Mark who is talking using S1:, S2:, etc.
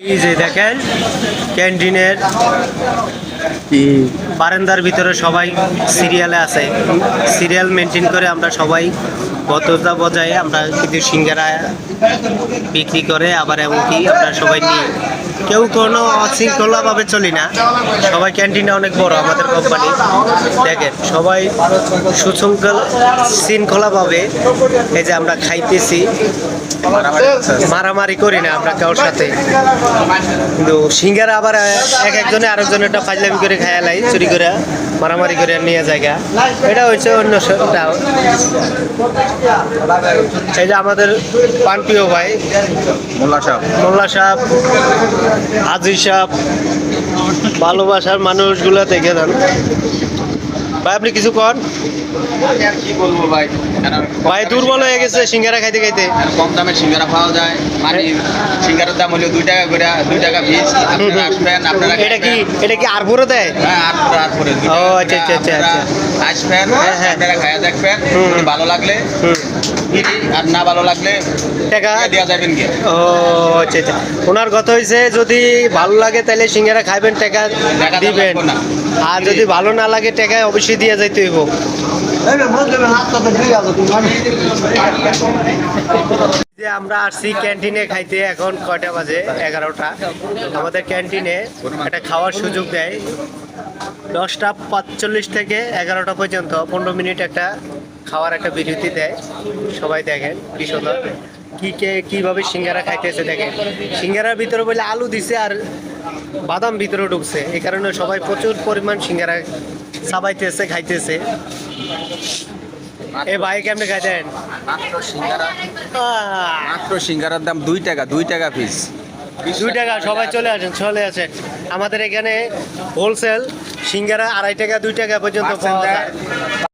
S1: এই যে দেখেন ক্যান্টিনের বারান্দার ভিতরে সবাই সিরিয়ালে আছে। সিরিয়াল মেনটেন করে আমরা সবাই ভদ্রতা বজায় আমরা কিন্তু সিঙ্গারা বিক্রি করে আবার এমনকি আমরা সবাই নিই কেউ কোনো অশৃঙ্খলাভাবে চলি না। সবাই ক্যান্টিনটা অনেক বড় আমাদের কোম্পানি দেখেন সবাই সুশৃঙ্খল শৃঙ্খলাভাবে এই যে আমরা খাইতেছি মারামারি করি না আমরা কারোর সাথে। কিন্তু সিঙ্গারা আবার এক একজনে আরেকজনেরটা ফাজলামি করে খায়া লাই চুরি করে মারামারি করে নিয়ে জায়গা। এটা হচ্ছে অন্য এই যে আমাদের পানপ্রিয় ভাই
S2: মোল্লা সাহেব।
S1: মোল্লা সাহ আজি ভালোবাসার মানুষগুলো দেখে দেন ভাই আপনি কিছু কন?
S2: কি বলব ভাই
S1: ভাই দুর্বল হয়ে গেছে সিঙ্গারা খাইতে খাইতে।
S2: কম দামে সিঙ্গারা পাওয়া যায়। মানে সিঙ্গারের দাম হলো দুই টাকা করে দুই টাকা পিস আপনারা আসবেন আপনারা
S1: এটা কি এটা কি আর ভরে দেয়?
S2: হ্যাঁ আট করে আট করে
S1: ও, আচ্ছা, আচ্ছা, আচ্ছা, আচ্ছা।
S2: আসবেন
S1: হ্যাঁ, হ্যাঁ।
S2: আপনারা খায়া দেখবেন। ভালো লাগলে
S1: হুম।
S2: আর না ভালো লাগলে
S1: টাকা?
S2: দেওয়া যাবেন কি
S1: ও আচ্ছা আচ্ছা। ওনার কথা হয়েছে যদি ভালো লাগে তাহলে সিঙ্গারা খাইবেন টাকা দিবেন।
S2: না।
S1: আর যদি ভালো না লাগে টাকা অবশ্যই দিয়ে যাইতে হইব। যে আমরা আসছি ক্যান্টিনে খাইতে, এখন কয়টা বাজে? এগারোটা। আমাদের ক্যান্টিনে একটা খাওয়ার সুযোগ দেয় দশটা পাঁচচল্লিশ থেকে এগারোটা পর্যন্ত, পনেরো মিনিট একটা খাওয়ার একটা বিরতি দেয়। সবাই দেখেন কি সুন্দর। কি কে কীভাবে সিঙ্গারা খাইতেছে দেখেন সিঙ্গারার ভিতরে বলে আলু দিছে আর বাদাম ভিতরে ঢুকছে। এই কারণে সবাই প্রচুর পরিমাণ সিঙ্গারা চাবাইতেছে খাইতেছে। এ ভাই কেমনে খাইতেন?
S2: মাত্র সিঙ্গারা। মাত্র সিঙ্গারার দাম দুই টাকা দুই টাকা পিস
S1: দুই টাকা সবাই চলে আসেন চলে আসেন। আমাদের এখানে হোলসেল সিঙ্গারা আড়াই টাকা দুই টাকা পর্যন্ত পাওয়া যায়।